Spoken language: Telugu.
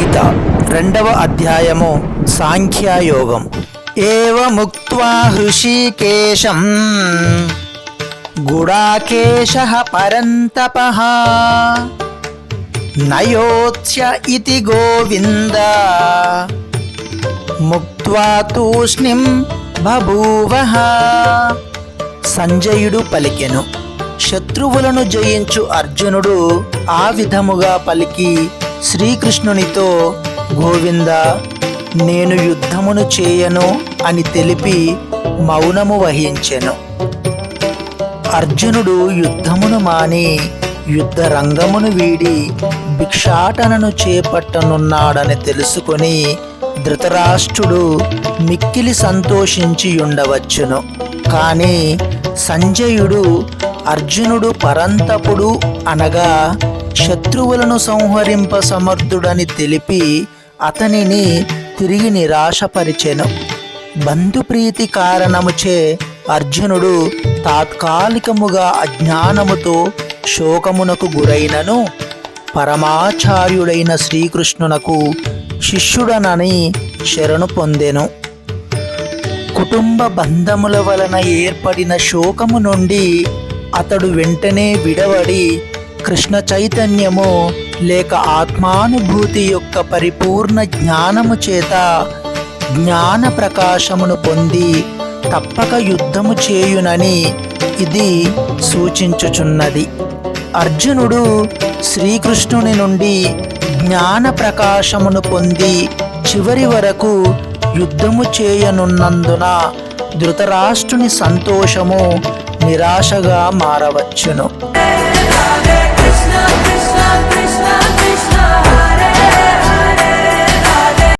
గీత రెండవ అధ్యాయము సాంఖ్యయోగం. ఏముక్వా హృషికేశం గుడాకేశ పరంతప నయోత్స్య ఇతి గోవింద ముక్త్వా తూష్ణిం బభూవః సంజయుడు పలికెను. శత్రువులను జయించు అర్జునుడు ఆ విధముగా పలికి శ్రీకృష్ణునితో గోవింద నేను యుద్ధమును చేయను అని తెలిపి మౌనము వహించెను. అర్జునుడు యుద్ధమును మాని యుద్ధ రంగమును వీడి భిక్షాటనను చేపట్టనున్నాడని తెలుసుకొని ధృతరాష్ట్రుడు మిక్కిలి సంతోషించి ఉండవచ్చును కానీ సంజయుడు అర్జునుడు పరంతపుడు అనగా శత్రువులను సంహరింప సమర్థుడని తెలిపి అతనిని తిరిగి నిరాశపరిచెను. బంధుప్రీతి కారణముచే అర్జునుడు తాత్కాలికముగా అజ్ఞానముతో శోకమునకు గురైనను. పరమాచార్యుడైన శ్రీకృష్ణునకు శిష్యుడనని శరణు పొందెను. కుటుంబ బంధముల వలన ఏర్పడిన శోకము నుండి అతడు వెంటనే విడవడి కృష్ణ చైతన్యము లేక ఆత్మానుభూతి యొక్క పరిపూర్ణ జ్ఞానము చేత జ్ఞాన ప్రకాశమును పొంది తప్పక యుద్ధము చేయునని ఇది సూచించుచున్నది. అర్జునుడు శ్రీకృష్ణుని నుండి జ్ఞాన ప్రకాశమును పొంది చివరి వరకు యుద్ధము చేయనున్నందున ధృతరాష్ట్రుని సంతోషము నిరాశగా మారవచ్చును. 나